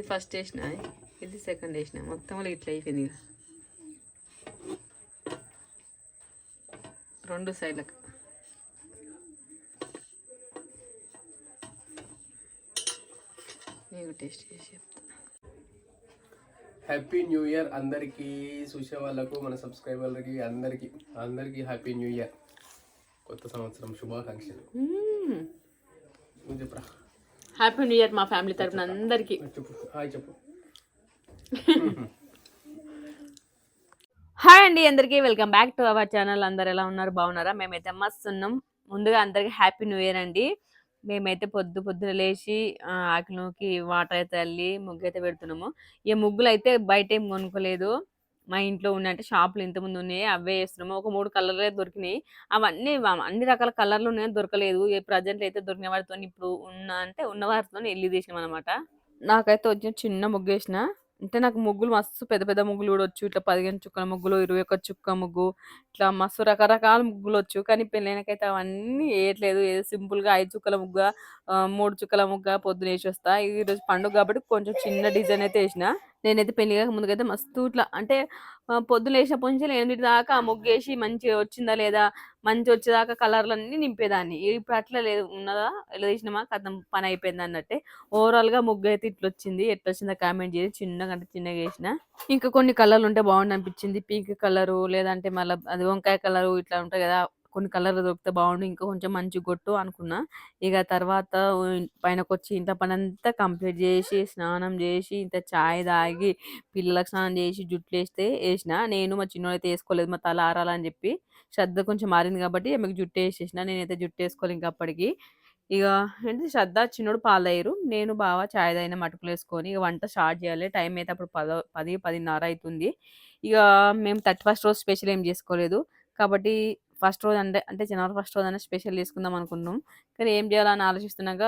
ఇది ఫస్ట్ వేసిన ఇది సెకండ్ వేసిన మొత్తం ఇట్లా అయిపోయింది రెండు సైడ్లకు. నేను టేస్ట్ చేసి హ్యాపీ న్యూ ఇయర్ అందరికీ. చూసే వాళ్ళకు మన సబ్స్క్రైబర్లకి అందరికీ. అందరికీ హ్యాపీ న్యూ ఇయర్ కొత్త సంవత్సరం శుభాకాంక్షలు. చెప్పురా? హ్యాపీ న్యూ ఇయర్ మా ఫ్యామిలీ తరపున అందరికీ. హాయ్ అండి అందరికీ. Welcome back to our channel అందరు ఎలా ఉన్నారు? బాగున్నారా? మేమైతే మస్తు ఉన్నాం. ముందుగా అందరికి హ్యాపీ న్యూ ఇయర్ అండి. మేమైతే పొద్దు పొద్దున లేచి ఆకిలోకి వాటర్ అయితే వెళ్ళి ముగ్గు అయితే పెడుతున్నాము. ఈ ముగ్గులు అయితే బయట ఏం కొనుక్కోలేదు. మా ఇంట్లో ఉన్న అంటే షాపులు ఇంతకుముందు ఉన్నాయి అవే వేస్తున్నాము. ఒక మూడు కలర్లే దొరికినాయి. అవన్నీ వ- అన్ని రకాల కలర్లు ఉన్నాయి దొరకలేదు. ఏ ప్రజెంట్ అయితే దొరికిన వాటితో ఇప్పుడు ఉన్న అంటే ఉన్న వాటితో వెళ్ళి తీసినాం అనమాట నాకైతే వచ్చిన చిన్న ముగ్గు వేసిన. అంటే నాకు ముగ్గులు మస్తు పెద్ద పెద్ద ముగ్గులు కూడా వచ్చు. ఇట్లా పదిహేను చుక్కల ముగ్గులు ఇరవై ఒక్క చుక్క ముగ్గు ఇట్లా మస్తు రకరకాల ముగ్గులు వచ్చు. కానీ పెళ్ళైనకైతే అవన్నీ వేయట్లేదు ఏదో సింపుల్గా ఐదు చుక్కల ముగ్గు మూడు చుక్కల ముగ్గ పొద్దున వేసి వస్తా ఈ రోజు పండుగ కాబట్టి కొంచెం చిన్న డిజైన్ అయితే వేసిన. నేనైతే పెళ్ళి కాక ముందుకైతే మస్తు ఇట్లా అంటే పొద్దున వేసినప్పటి నుంచి ఎనిమిది దాకా ఆ ముగ్గు వేసి మంచిగా వచ్చిందా లేదా మంచి వచ్చేదాకా కలర్లు అన్ని నింపేదాన్ని. ఇప్పుడు అట్లా లేదు. ఉన్నదా? ఎలా తీసినామా? కథం పని అయిపోయింది అన్నట్టే. ఓవరాల్గా ముగ్గు అయితే ఇట్లా వచ్చింది. ఎట్లా వచ్చిందో కామెంట్ చేసి చిన్నగా అంటే చిన్నగా వేసిన. ఇంకా కొన్ని కలర్లు ఉంటే బాగుండి అనిపించింది. పింక్ కలరు లేదంటే మళ్ళీ అది వంకాయ కలరు ఇట్లా ఉంటాయి కదా కొన్ని కలర్ దొరికితే బాగుండు ఇంకా కొంచెం మంచి కొట్టు అనుకున్నా. ఇక తర్వాత పైనకొచ్చి వచ్చి ఇంత పని అంతా కంప్లీట్ చేసి స్నానం చేసి ఇంత చాయ్ తాగి పిల్లలకు స్నానం చేసి జుట్లు వేస్తే వేసిన. నేను మా చిన్నోడైతే వేసుకోలేదు మా తల ఆరాలని చెప్పి శ్రద్ధ కొంచెం మారింది కాబట్టి ఆమెకు జుట్టు వేసేసిన. నేనైతే జుట్టు వేసుకోవాలి ఇంకా అప్పటికి. ఇక ఏంటి శ్రద్ధ చిన్నోడు పాలు నేను బాగా చాయ్ తాగిన మటుకులు వేసుకొని ఇక వంట స్టార్ట్ చేయాలి. టైం అయితే అప్పుడు పద పది పదిన్నర అవుతుంది. ఇక మేము థర్టీ ఫస్ట్ రోజు స్పెషల్ ఏం చేసుకోలేదు. కాబట్టి ఫస్ట్ రోజు అంటే అంటే జనవరి ఫస్ట్ రోజు అయినా స్పెషల్ చేసుకుందాం అనుకున్నాం. కానీ ఏం చేయాలని ఆలోచిస్తున్నాక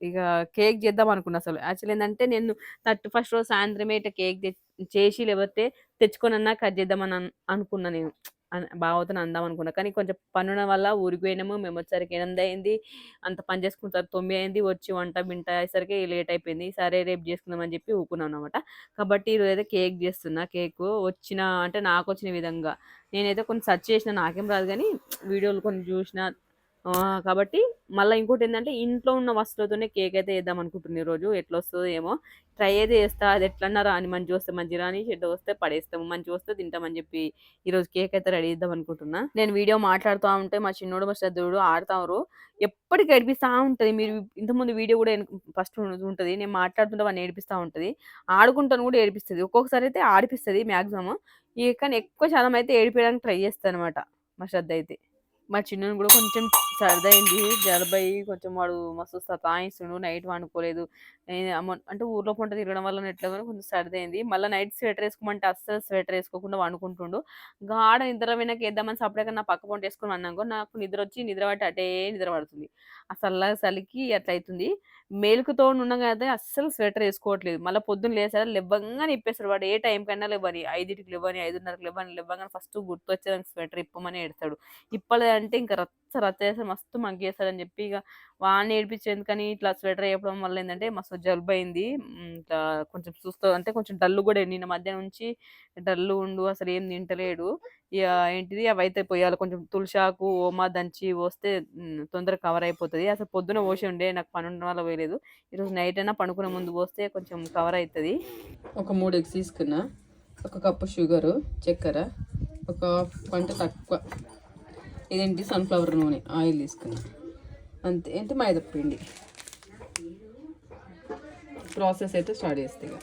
ఇక కేక్ చేద్దాం అనుకున్నా అసలు. యాక్చువల్ ఏంటంటే నేను థర్టీ ఫస్ట్ రోజు సాయంత్రమే ఇట్లా కేక్ చేసి లేకపోతే తెచ్చుకొని అన్నా కట్ చేద్దామని అనుకున్నా నేను. అన్- బావతో అందాం అనుకున్నా. కానీ కొంచెం పనుల వల్ల ఊరికి పోయినాము మేము వచ్చేసరికి ఎనిమిది అయింది. అంత పని చేసుకుంటారు తొమ్మిది అయింది. వచ్చి వంట వింట అయ్యేసరికి లేట్ అయిపోయింది. సరే రేపు చేసుకుందాం అని చెప్పి ఊకున్నాం అనమాట కాబట్టి ఈరోజు అయితే కేక్ చేస్తున్నా. కేక్ వచ్చిన అంటే నాకు వచ్చిన విధంగా. నేనైతే కొన్ని సెర్చ్ చేసిన నాకేం రాదు కానీ వీడియోలు కొన్ని చూసిన కాబట్టి మళ్ళీ ఇంకోటి ఏంటంటే ఇంట్లో ఉన్న వస్తువులతోనే కేక్ అయితే వేద్దాం అనుకుంటున్నాను ఈరోజు ఎట్లా వస్తుందో ఏమో. ట్రై అయితే చేస్తా. అది ఎట్లన్నా అని మంచి వస్తే మంచి రాని చెడ్డ వస్తే పడేస్తాము. మంచి వస్తే తింటామని చెప్పి ఈరోజు కేక్ అయితే రెడీ చేద్దాం అనుకుంటున్నా నేను వీడియో మాట్లాడుతూ ఉంటే మా చిన్నోడు మా శ్రద్ధుడు ఆడుతారు ఎప్పటికీ ఏడిపిస్తూ ఉంటుంది. మీరు ఇంతకుముందు వీడియో కూడా ఫస్ట్ ఉంటుంది. నేను మాట్లాడుతుంటే వాడిని ఏడిపిస్తూ ఉంటుంది. ఆడుకుంటాను కూడా ఏడిపిస్తుంది. ఒక్కొక్కసారి అయితే ఆడిపిస్తుంది మ్యాక్సిమం ఇక కానీ ఎక్కువ శాతం అయితే ఏడిపించడానికి ట్రై చేస్తాను అనమాట మా శ్రద్ధ అయితే. మా చిన్నోని కూడా కొంచెం సరదైంది. జలబై కొంచెం వాడు మస్తు సతాయిస్తుండు. నైట్ వండుకోలేదు నేను అంటే ఊర్లో పంట తిరగడం వల్ల ఎట్లా కొంచెం సర్దయింది మళ్ళీ నైట్ స్వెటర్ వేసుకోమంటే అస్సలు స్వెటర్ వేసుకోకుండా వండుకుంటుండు గాఢ నిద్ర వెనక వేద్దామని సపరేట్గా నా పక్క పంట వేసుకుని అన్నాకో నాకు నిద్ర వచ్చి నిద్ర పట్టి అటే నిద్ర పడుతుంది. అసలు చలికి అట్లా అవుతుంది మేలుకుతో ఉండగా అయితే అస్సలు స్వెటర్ వేసుకోవట్లేదు. మళ్ళీ పొద్దున్న లేసారు లెబ్బంగా ఇప్పేస్తాడు వాడు. ఏ టైం కన్నా లేవని ఐదింటికి లేవని ఐదున్నరకు లేవని లేవగానే ఫస్ట్ గుర్తొచ్చేదానికి స్వెటర్ ఇప్పమని ఏడతాడు ఇప్పలేదంటే ఇంకా రచ్చ రచ్చ చేస్తే మస్తు మగ్గేస్తాడని చెప్పి ఇక వాడిని ఏడిపించేందుకు కానీ ఇట్లా స్వెటర్ వేయడం వల్ల ఏంటంటే మస్తు జలుబు అయింది ఇట్లా కొంచెం చూస్తా అంటే కొంచెం డల్లు కూడా నిన్న మధ్య నుంచి డల్లు ఉండు అసలు ఏం తింటలేడు. ఇక ఏంటిది అవి అయితే పోయాలి. కొంచెం తులసాకు ఓమా దంచి పోస్తే తొందరగా కవర్ అయిపోతుంది. అసలు పొద్దున పోసి ఉండే నాకు పని ఉండడం వల్ల పోయలేదు. ఈరోజు నైట్ అయినా పడుకునే ముందు పోస్తే కొంచెం కవర్ అవుతుంది ఒక మూడు ఎగ్స్ తీసుకున్నా. ఒక కప్పు షుగరు చక్కెర ఒక పంట తక్కువ. ఇదేంటి? సన్ఫ్లవర్ నూనె ఆయిల్ తీసుకున్నా. అంతే. ఏంటి? మైదా పిండి. ప్రాసెస్ అయితే స్టార్ట్ చేస్తే ఇక.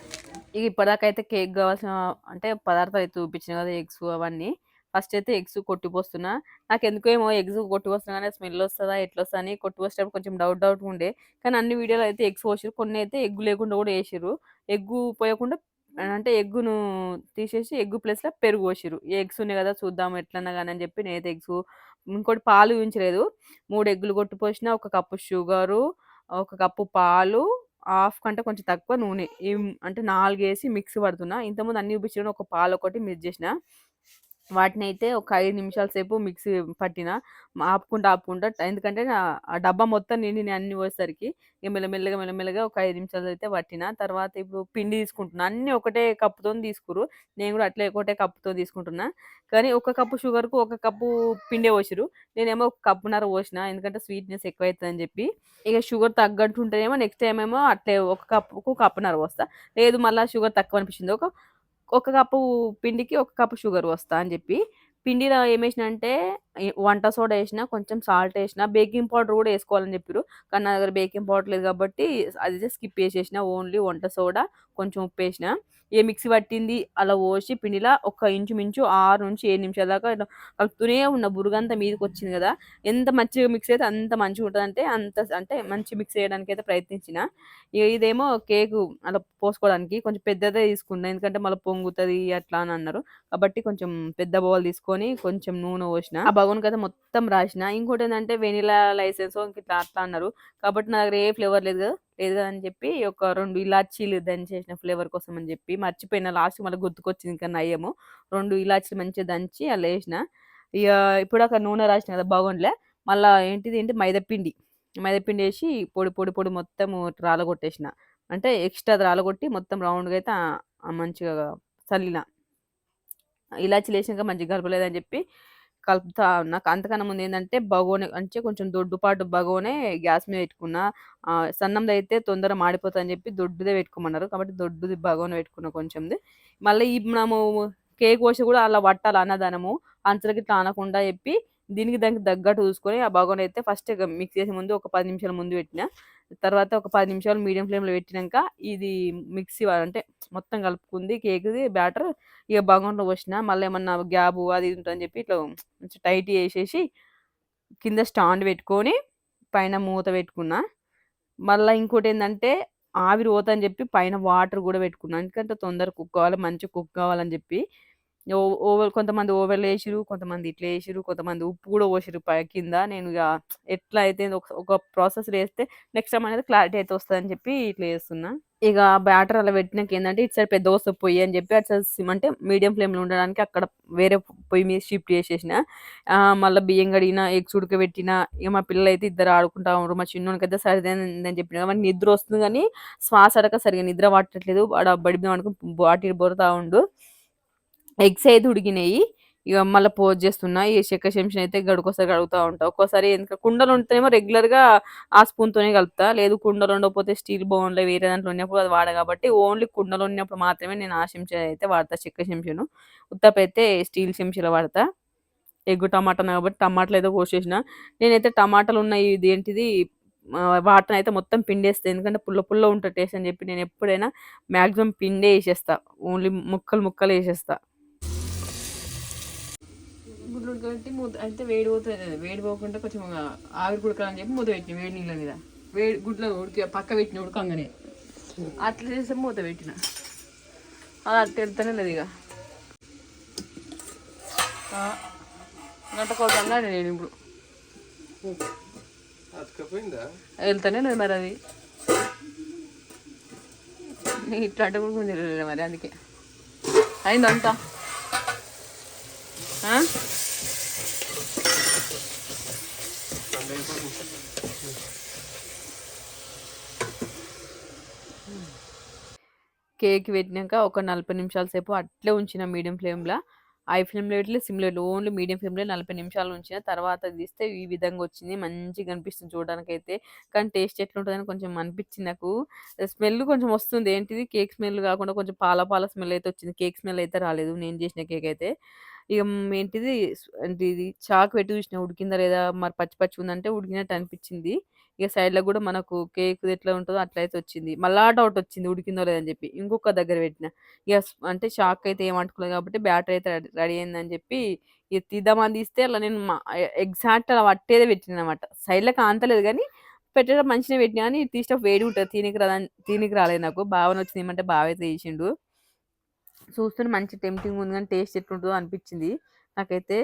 ఇక ఇప్పటిదాకా అయితే కేక్ కావాల్సిన అంటే పదార్థాలు అయితే చూపించిన కదా ఎగ్స్ అవన్నీ. ఫస్ట్ అయితే ఎగ్స్ కొట్టిపోస్తున్నా. నాకు ఎందుకో ఏమో ఎగ్స్ కొట్టిపోస్తున్నా స్మెల్ వస్తుందా ఎట్లా వస్తా అని కొట్టిపోసేటప్పుడు కొంచెం డౌట్ డౌట్ ఉండే. కానీ అన్ని వీడియోలు అయితే ఎగ్స్ పోసారు కొన్ని అయితే ఎగ్గు లేకుండా కూడా వేసారు ఎగ్గు పోయకుండా అంటే ఎగ్గును తీసేసి ఎగ్గు ప్లేస్లో పెరుగు పోసిరు ఎగ్స్ ఉన్నాయి కదా చూద్దాం ఎట్లన్నా కానీ అని చెప్పి నేనైతే ఎగ్స్ ఇంకోటి పాలు ఉంచలేదు మూడు ఎగ్గులు కొట్టిపోసిన ఒక కప్పు షుగరు ఒక కప్పు పాలు హాఫ్ కంటే కొంచెం తక్కువ నూనె. అంటే నాలుగు వేసి మిక్స్ పడుతున్నా. ఇంతకుముందు అన్ని చూపించిన ఒక పాలు ఒకటి మిక్స్ చేసిన. వాటినైతే ఒక ఐదు నిమిషాల సేపు మిక్సీ పట్టిన. ఆపుకుంటా, ఆపుకుంటా ఎందుకంటే నా ఆ డబ్బా మొత్తం నిండి అన్ని పోసేసరికి ఇక మెల్లమెల్లగా, మెల్లమెల్లగా ఒక ఐదు నిమిషాలు అయితే పట్టిన. తర్వాత ఇప్పుడు పిండి తీసుకుంటున్నా. అన్నీ ఒకటే కప్పుతోని తీసుకురు నేను కూడా అట్లే ఒకటే కప్పుతో తీసుకుంటున్నా. కానీ ఒక కప్పు షుగర్‌కు ఒక కప్పు పిండే పోసిర్రు. నేనేమో ఒక కప్పున్నర పోసిన. ఎందుకంటే స్వీట్‌నెస్ ఎక్కువైతదని చెప్పి. ఇక షుగర్ తగ్గట్టు ఉంటేనేమో నెక్స్ట్ టైం ఏమో అట్లే ఒక కప్పుకు కప్పున్నర పోస్తా. లేదు మళ్ళీ షుగర్ తక్కువ అనిపించింది ఒక ఒక కప్పు పిండికి ఒక కప్పు షుగర్ వస్తా అని చెప్పి పిండిలో ఏమేసిన అంటే వంట సోడా వేసినా కొంచెం సాల్ట్ వేసినా బేకింగ్ పౌడర్ కూడా వేసుకోవాలని చెప్పిర్రు. కానీ నా దగ్గర బేకింగ్ పౌడర్ లేదు కాబట్టి అది స్కిప్ వేసేసిన ఓన్లీ వంట సోడా, కొంచెం ఉప్పు వేసినా ఏ మిక్సీ పట్టింది అలా పోసి పిండిలా ఒక ఇంచుమించు 6-7 నిమిషాల దాకా ఇట్లా కలుపుతూనే ఉన్న. బురుగంతా మీదకొచ్చింది కదా ఎంత మంచిగా మిక్స్ అయితే అంత మంచిగా ఉంటుంది అంటే అంత అంటే మంచి మిక్స్ చేయడానికి అయితే ప్రయత్నించిన. ఇదేమో కేకు అలా పోసుకోవడానికి కొంచెం పెద్దదే తీసుకున్నా. ఎందుకంటే మళ్ళీ పొంగుతుంది అట్లా అని అన్నారు. కాబట్టి కొంచెం పెద్ద బౌల్ తీసుకొని కొంచెం నూనె పోసిన. ఆ బగోన్‌కైతే మొత్తం రాసిన. ఇంకోటి ఏంటంటే వెనిలా లైసెన్స్ ఇట్లా అట్లా అన్నారు. కాబట్టి నా దగ్గర ఏ ఫ్లేవర్ లేదు కదా లేదు అని చెప్పి ఒక రెండు ఇలాచీలు దంచేసిన ఫ్లేవర్ కోసం అని చెప్పి మర్చిపోయిన లాస్ట్ మళ్ళీ గుర్తుకొచ్చింది ఇంకా నయ్యము. రెండు ఇలాచీలు మంచిగా దంచి అలా వేసిన ఇక ఇప్పుడు అక్కడ నూనె రాసిన కదా బాగుండలే మళ్ళా ఏంటిది ఏంటి మైదాపిండి. మైదాపిండి వేసి పొడి, పొడి, పొడి మొత్తం రాలగొట్టేసిన. అంటే ఎక్స్ట్రా రాలగొట్టి మొత్తం రౌండ్‌గా అయితే మంచిగా చల్లిన. ఇలాచీలు వేసినాక మంచిగా గడపలేదని చెప్పి కలుపుతా ఉన్నా. అంతకన్నా ముందు ఏందంటే బగోనే అంటే కొంచెం దొడ్డుపాటు బగోనే గ్యాస్ మీద పెట్టుకున్నా. ఆహ్, సన్నందయితే తొందర మాడిపోతదని చెప్పి దొడ్డుదే పెట్టుకోమన్నారు. కాబట్టి దొడ్డుది బగోనే పెట్టుకున్నా కొంచెంది. మళ్ళీ ఈ మనము కేక్ కోసి కూడా అలా పట్టాలి అన్నదానము అంచులకి ఇట్లా అనకుండా చెప్పి దీనికి దానికి తగ్గట్టు చూసుకొని ఆ బగోన్ అయితే ఫస్ట్ మిక్స్ చేసే ముందు ఒక పది నిమిషాల ముందు పెట్టిన. తర్వాత ఒక పది నిమిషాలు మీడియం ఫ్లేమ్‌లో పెట్టినాక ఇది మిక్సీ అంటే మొత్తం కలుపుకుంది కేక్‌ది బ్యాటర్ ఇక బగోన్‌లో పోసిన. మళ్ళీ ఏమన్నా గ్యాబు అది ఇది చెప్పి ఇట్లా టైట్ టైట్‌గా చేసేసి కింద స్టాండ్ పెట్టుకొని పైన మూత పెట్టుకున్నా. ఇంకోటి ఏంటంటే ఆవిరి పోతదని చెప్పి పైన వాటర్ కూడా పెట్టుకున్నాను ఎందుకంటే తొందరగా కుక్ కావాలి. మంచిగా కుక్ కావాలని చెప్పి. ఓ ఓవెల్ కొంతమంది ఓవర్లు వేసిరు కొంతమంది ఇట్లా వేసిరు కొంతమంది ఉప్పు కూడా పోసిర్రు పై కింద. నేను ఇక ఎట్లా అయితే ఒక ఒక వేస్తే నెక్స్ట్ టైమ్ అనేది క్లారిటీ అయితే వస్తుందని చెప్పి ఇట్లా చేస్తున్నా. ఇక బ్యాటర్ అలా పెట్టినాక ఏంటంటే ఇటు సైడ్ పెద్ద వస్తది పొయ్యి అని చెప్పి అటు సైడ్ అంటే మీడియం ఫ్లేమ్‌లో ఉండడానికి అక్కడ వేరే పొయ్యి మీద షిఫ్ట్ చేసేసిన. మళ్ళీ బియ్యం కడిగిన, ఎగ్స్ ఉడకబెట్టిన. ఇక మా పిల్లలైతే ఇద్దరు ఆడుకుంటా ఉన్నారు మా చిన్నోనికైతే సరిపోయిందని చెప్పిన. వానికి నిద్ర వస్తుంది కానీ శ్వాస అడక సరిగ్గా నిద్ర పట్టట్లేదు. ఆడ బెడ్ మీద పడుకొని అటు ఉండు. ఎగ్స్ అయితే ఉడికినాయి. ఇక మళ్ళీ పోజ్ చేస్తున్నా. ఈ చెక్క చెంచిన అయితే గడుకోసారి కడుగుతా ఉంటా. ఒక్కోసారి ఎందుకంటే కుండలు ఉంటేనేమో రెగ్యులర్‌గా ఆ స్పూన్‌తోనే కలుపుతా. లేదు కుండలు ఉండకపోతే స్టీల్ బౌన్లో వేరే దాంట్లో ఉన్నప్పుడు అది వాడ కాబట్టి ఓన్లీ కుండలు ఉన్నప్పుడు మాత్రమే నేను ఆ చెంచా అయితే వాడతా చెక్క చెంచాను. ఉత్తపైతే స్టీల్ చెంచాలో వాడతా. ఎగ్గు టమాటాను కాబట్టి టమాటాలు అయితే కోసేసిన. నేనైతే టమాటాలు ఉన్న ఇదేంటిది వాటర్ అయితే మొత్తం పిండేస్తాయి ఎందుకంటే పుల్ల పుల్ల ఉంటుంది టేస్ట్ అని చెప్పి నేను ఎప్పుడైనా మ్యాక్సిమం పిండే వేసేస్తా ఓన్లీ ముక్కలు ముక్కలు వేసేస్తా గుడ్లు ఉడకబెట్టి మూత అయితే వేడి పోతది వేడి పోకుండా కొంచెం ఆవిరి ఉడకాలని చెప్పి మూత పెట్టిన వేడి నీళ్ళ మీద. వేడి గుడ్లు ఉడికి పక్క పెట్టిన ఉడకంగానే. అట్లా చేస్తే మూత పెట్టిన. అది అట్ట వెళ్తూనే ఇగ. ఆ! గంట నేను ఇప్పుడు. వెళ్తూనే ఉన్నది మరి అది. ఇట్లా అంటే కూడా కొంచెం మరి అందుకే. అయిందంతా. కేక్ పెట్టినాక ఒక 40 నిమిషాల సేపు అట్లే ఉంచిన మీడియం ఫ్లేమ్లో హై ఫ్లేమ్‌లో ఇట్లా సిమ్‌లో ఓన్లీ మీడియం ఫ్లేమ్‌లో 40 నిమిషాలు ఉంచిన. తర్వాత తీస్తే ఈ విధంగా వచ్చింది. మంచిగా అనిపిస్తుంది చూడడానికైతే. కానీ టేస్ట్ ఎట్లుంటుందని కొంచెం అనిపించింది నాకు. స్మెల్ కొంచెం వస్తుంది. ఏంటిది కేక్ స్మెల్ కాకుండా కొంచెం పాల పాల స్మెల్ అయితే వచ్చింది. కేక్ స్మెల్ అయితే రాలేదు నేను చేసిన కేక్ అయితే. ఇక ఏంటిది అంటే ఇది చాకు పెట్టి చూసిన ఉడికిందా లేదా మరి పచ్చి పచ్చి ఉందంటే ఉడికినట్టు అనిపించింది. ఇక సైడ్‌లో కూడా మనకు కేక్ ఎట్లా ఉంటుందో అట్లయితే వచ్చింది. మళ్ళా డౌట్ వచ్చింది ఉడికిందో లేదని చెప్పి. ఇంకొక దగ్గర పెట్టిన. ఇక అంటే షాక్ అయితే ఏం కాబట్టి బ్యాటర్ అయితే రెడీ అయిందని చెప్పి ఇగ తీద్దామని తీస్తే అలా నేను ఎగ్జాక్ట్ అలా పట్టేదే పెట్టిననమాట. సైడ్‌లో కాంతలేదు కానీ పెట్టడం మంచిగా పెట్టినా కానీ తీసేటప్పుడు వేడి ఉంటుంది తీయనీకి రాదని తీయనీకి రాలేదు నాకు. బాగానే వచ్చింది ఏమంటే బావ అయితే తీసిండు. చూస్తుంటే మంచి టెంప్టింగ్ ఉంది కానీ టేస్ట్ ఎట్లుంటుందో అనిపించింది. నాకైతే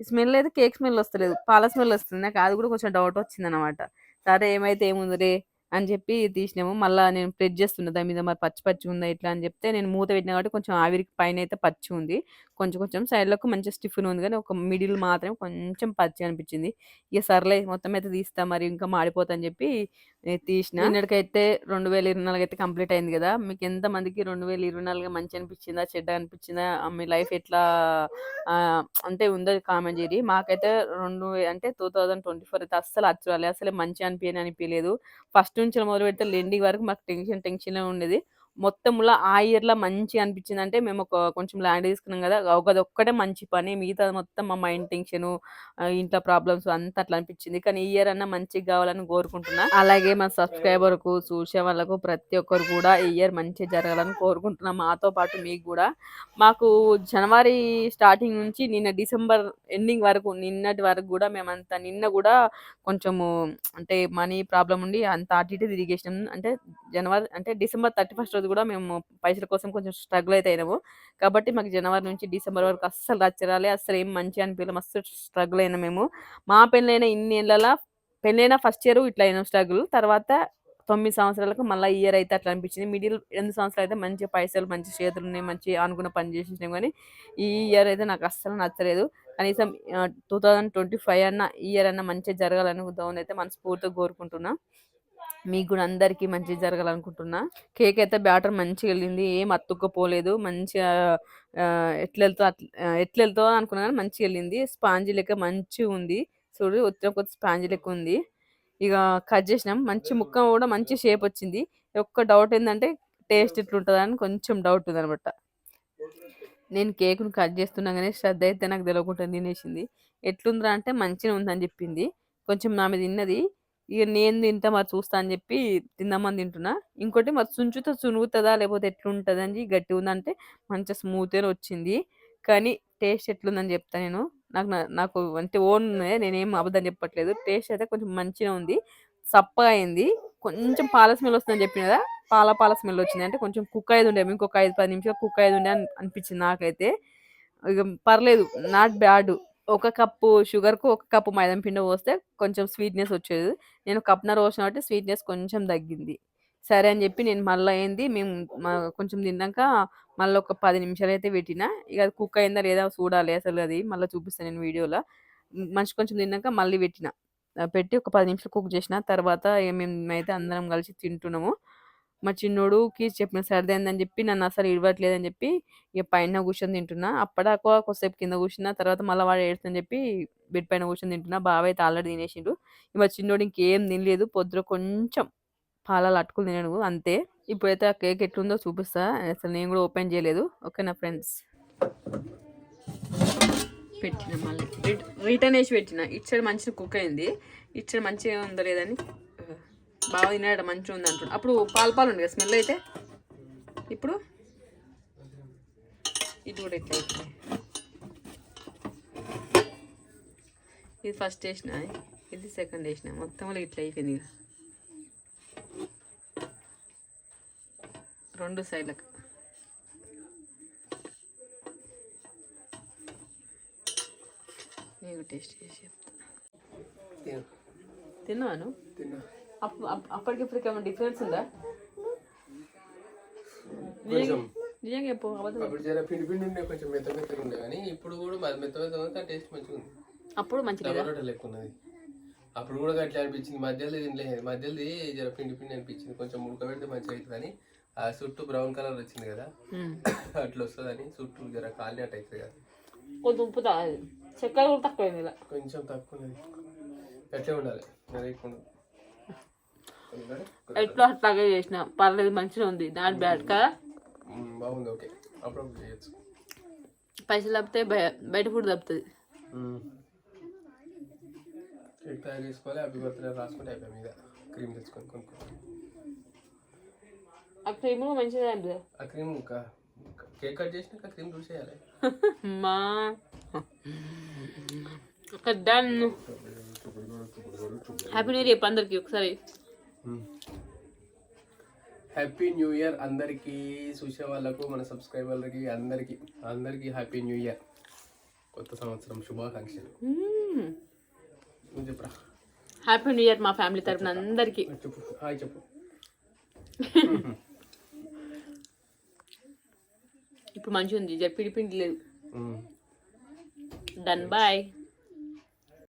స్మెల్ అయితే కేక్ స్మెల్ వస్తలేదు. పాల స్మెల్ వస్తుంది. నాకు అది కూడా కొంచెం డౌట్ వచ్చింది అనమాట సరే ఏమైతే ఏముందిలే అని చెప్పి తీసినాము. మళ్ళీ నేను ప్రెస్ చేస్తున్నా దాని మీద మరి పచ్చి పచ్చి ఉందా ఇట్లా అని చెప్తే నేను మూత పెట్టినా కాబట్టి కొంచెం ఆవిరికి పైన అయితే పచ్చి ఉంది. కొంచెం కొంచెం సైడ్లకు మంచి స్టిఫ్గా ఉంది కానీ ఒక మిడిల్ మాత్రం కొంచెం పచ్చి అనిపించింది. ఇక సర్లే మొత్తం అయితే తీస్తా మరి ఇంకా మాడిపోతా అని చెప్పి నేను తీసిన. నిన్నటికైతే రెండు వేల ఇరవై నాలుగు అయితే కంప్లీట్ అయింది కదా. మీకు ఎంతమందికి రెండు వేల ఇరవై నాలుగు మంచి అనిపించిందా చెడ్డ అనిపించిందా మీ లైఫ్ ఎట్లా అంటే ఉందో కామెంట్ చేయరు మాకైతే రెండు అంటే టూ థౌజండ్ ట్వంటీ ఫోర్ అయితే అస్సలు అచ్చురాలి. అసలు మంచి అనిపించని అనిపించలేదు ఫస్ట్ నుంచి మొదలు పెడితే లెండింగ్ వరకు మాకు టెన్షన్ టెన్షన్ ఉండేది. మొత్తంలో ఆ ఇయర్‌లో మంచిగా అనిపించింది అంటే మేము ఒక కొంచెం ల్యాండ్ తీసుకున్నాం కదా! ఒకదొక్కటే మంచి పని. మిగతా మొత్తం మా మైండ్ టెన్షన్ ఇంట్లో ప్రాబ్లమ్స్ అంతా అట్లా అనిపించింది. కానీ ఈ ఇయర్ అన్న మంచిగా కావాలని కోరుకుంటున్నా. అలాగే మా సబ్స్క్రైబర్‌కు, చూసే వాళ్ళకు ప్రతి ఒక్కరు కూడా ఈ ఇయర్ మంచిగా జరగాలని కోరుకుంటున్నా. మాతో పాటు మీకు కూడా మాకు జనవరి స్టార్టింగ్ నుంచి నిన్న డిసెంబర్ ఎండింగ్ వరకు నిన్నటి వరకు కూడా మేమంతా నిన్న కూడా కొంచెము అంటే మనీ ప్రాబ్లం ఉండి అంత అటు ఇటు తిరిగేసినాం. అంటే జనవరి అంటే డిసెంబర్ 31 రోజు కూడా మేము పైసల కోసం కొంచెం స్ట్రగుల్ అయితే అయినాము. కాబట్టి మాకు జనవరి నుంచి డిసెంబర్ వరకు అస్సలు రచ్చరాలే. ఏం మంచిగా అనిపియలే. మస్తు స్ట్రగుల్ అయినా మేము. మా పెళ్ళైన ఇన్నేళ్ళల పెళ్ళైన ఫస్ట్ ఇయర్ ఇట్లా అయినాం స్ట్రగుల్. తర్వాత తొమ్మిది సంవత్సరాలకు మళ్ళీ ఇయర్ అయితే అట్లా అనిపించింది. మిడిల్ రెండు సంవత్సరాలు అయితే మంచి పైసలు మంచి చేతులు ఉన్నాయి మంచిగా అనుకున్న పని చేసేసినాం కానీ ఈ ఇయర్ అయితే నాకు అస్సలు నచ్చలేదు. కనీసం టూ థౌజండ్ ట్వంటీ ఫైవ్ అన్న ఇయర్ అన్నా మంచిగా జరగాలనుకుందామని అయితే మనస్ఫూర్తిగా కోరుకుంటున్నా. మీకు కూడా అందరికీ మంచిగా జరగాలనుకుంటున్నా. కేక్ అయితే బ్యాటర్ మంచిగా వెళ్ళింది ఏం అతుక్కపోలేదు. మంచిగా ఆహ్, ఎట్లెళ్తదో అట్లా అనుకున్నా కానీ మంచిగా వెళ్ళింది స్పాంజీ లెక్క మంచిగా ఉంది చూడు వచ్చిన కొద్ది స్పాంజీ లెక్క ఉంది. ఇక కట్ చేసినాం. మంచి ముక్క కూడా మంచి షేప్ వచ్చింది. ఒక్క డౌట్ ఏంటంటే టేస్ట్ ఎట్లుంటదని కొంచెం డౌట్ ఉందనమాట. నేను కేక్‌ని కట్ చేస్తున్నా కానీ శ్రద్ధ అయితే నాకు తెలవకుండా తినేసింది. ఎట్లుందిరా అంటే మంచిగా ఉందని చెప్పింది. కొంచెం ఆమె తిన్నది. ఇక నేను తింటా మరి చూస్తా అని చెప్పి తిందామని తింటున్నా. ఇంకోటి మరి చుంచుతో చునుగుతుందా లేకపోతే ఎట్లుంటదని గట్టిగుందంటే మంచిగా స్మూత్‌గానే వచ్చింది. కానీ టేస్ట్ ఎట్లుందని చెప్తా నేను. నాకు నాకు అంటే ఓన్‌నే నేనేం అబద్ధం చెప్పట్లేదు. టేస్ట్ అయితే కొంచెం మంచిగా ఉంది. సప్పగా అయింది. కొంచెం పాల స్మెల్ వస్తుందని చెప్పిన కదా! పాల పాల స్మెల్ వచ్చింది. అంటే కొంచెం కుక్ అయ్యేది ఉండే. ఇంకొక 5, 10 నిమిషాలు కుక్ అయ్యేది ఉండే అని అనిపించింది నాకైతే. ఇక పర్లేదు. Not bad. ఒక కప్పు షుగర్‌కు ఒక కప్పు మైదా పిండి పోస్తే కొంచెం స్వీట్‌నెస్ వచ్చేది. నేను కప్నర్ పోసిన కాబట్టి స్వీట్‌నెస్ కొంచెం తగ్గింది. సరే అని చెప్పి నేను మళ్ళీ ఏంది మేము కొంచెం తిన్నాక మళ్ళీ ఒక 10 నిమిషాలైతే పెట్టినా. ఇక అది కుక్ అయిందా లేదా చూడాలి అసలు అది. మళ్ళీ చూపిస్తాను నేను వీడియోలో. మనిషి కొంచెం తిన్నాక మళ్ళీ పెట్టిన. పెట్టి ఒక పది నిమిషాలు కుక్ చేసిన. తర్వాత మేము మేమైతే అందరం కలిసి తింటున్నాము. మా చిన్నోడుకి చెప్పిన సర్దయిందని చెప్పి నన్ను అసలు ఇడవట్లేదని చెప్పి ఇక పైన కూర్చొని తింటున్నా. అప్పటిదాకా కొద్దిసేపు కింద కూర్చున్నా. తర్వాత మళ్ళీ వాడు ఏడుస్తుందని చెప్పి బెడ్ పైన కూర్చొని తింటున్నా. బాబాయ్ అయితే ఆల్రెడీ తినేసిండు. మా చిన్నోడు ఇంకేం తినలేదు. పొద్దున కొంచెం పాలలు అట్టుకుని తినడు అంతే. ఇప్పుడైతే ఆ కేక్ ఎట్లుందో చూపిస్తా. అసలు నేను కూడా ఓపెన్ చేయలేదు. ఓకేనా ఫ్రెండ్స్. పెట్టిన మళ్ళీ. రిటర్న్ వేసి పెట్టిన. ఇటు సైడ్ మంచిగా కుక్ అయింది. ఇటు సైడ్ మంచిగా ఉందో లేదని ఆహ్, బావ తిన్నాడట మంచిగా ఉంది అంటుండు. అప్పుడు పాలు పాలు ఉండే కదా స్మెల్ అయితే. ఇప్పుడు ఇది కూడా ఇట్లా అయిపోయింది. ఇది ఫస్ట్ వేసిన. ఇది సెకండ్ వేసిన. మొత్తంలో ఇట్లా అయిపోయింది. రెండు సైడ్లకు. నేను టేస్ట్ చేసి చెప్తా. తిను. తిన్నావా నువ్వు? తిన్నా. అప్పు అప్ అప్పటికిప్పటికి ఏమైనా డిఫరెన్స్ ఉందా? నిజంగా చెప్పు అప్పుడు జర పిండి పిండి ఉండే కొంచెం మెత్త మెత్తగా ఉండే కానీ ఇప్పుడు కూడా మరి మెత్త మెత్త ఉంది ఆ టేస్ట్ మంచిగా ఉంది. అప్పుడు మంచిగా లేదా? టమాటో లెక్క ఉన్నది. అప్పుడు కూడా అట్లా అనిపించింది. మధ్యలో తినలేదు. మధ్యలోది జర పిండి పిండి అనిపించింది. కొంచెం ఉడకబెడితే మంచిగా అవుతుందని ఆ చుట్టూ బ్రౌన్ కలర్ వచ్చింది కదా. అట్లా వస్తుందని చుట్టూ జర కాలినట్టు అవుతుంది కదా కొంచెం ఉప్పు చక్కెర కూడా తక్కువైంది ఇలా కొంచెం తక్కువ ఉన్నది అట్లే ఉండాలి ఎట్లా అట్లాగే చేసిన. పర్లేదు మంచిగా ఉంది. నాట్ బ్యాడ్ కదా? బాగుంది ఓకే. అప్పుడప్పుడు చేయొచ్చు. పైసలు తప్పితే బయ- బయట ఫుడ్ తప్పుతుంది. కేక్ తయారు చేసుకోవాలి హ్యాపీ బర్త్డే రాసుకుంటే అయిపోయి మీద క్రీమ్ తెచ్చుకొని ఆ క్రీమ్ మంచిగా అనిపిస్తుంది ఆ క్రీమ్ ఇంకా కేక్ కట్ చేసినాక క్రీమ్ చూసేయాలి మా. డన్ హ్యాపీ న్యూ ఇయర్ అందరికి ఒకసారి. హ్యాపీ న్యూ ఇయర్ అందరికీ చూసే వాళ్ళకు మన సబ్స్క్రైబర్లకి అందరికీ. అందరికీ హ్యాపీ న్యూ ఇయర్ కొత్త సంవత్సరం శుభాకాంక్షలు. నువ్వు చెప్పరా? హ్యాపీ న్యూ ఇయర్ మా ఫ్యామిలీ తరపున అందరికీ. చెప్పు. హాయ్ చెప్పు. ఇప్పుడు మంచిగా ఉంది జర పిండి పిండి లేదు. Done bye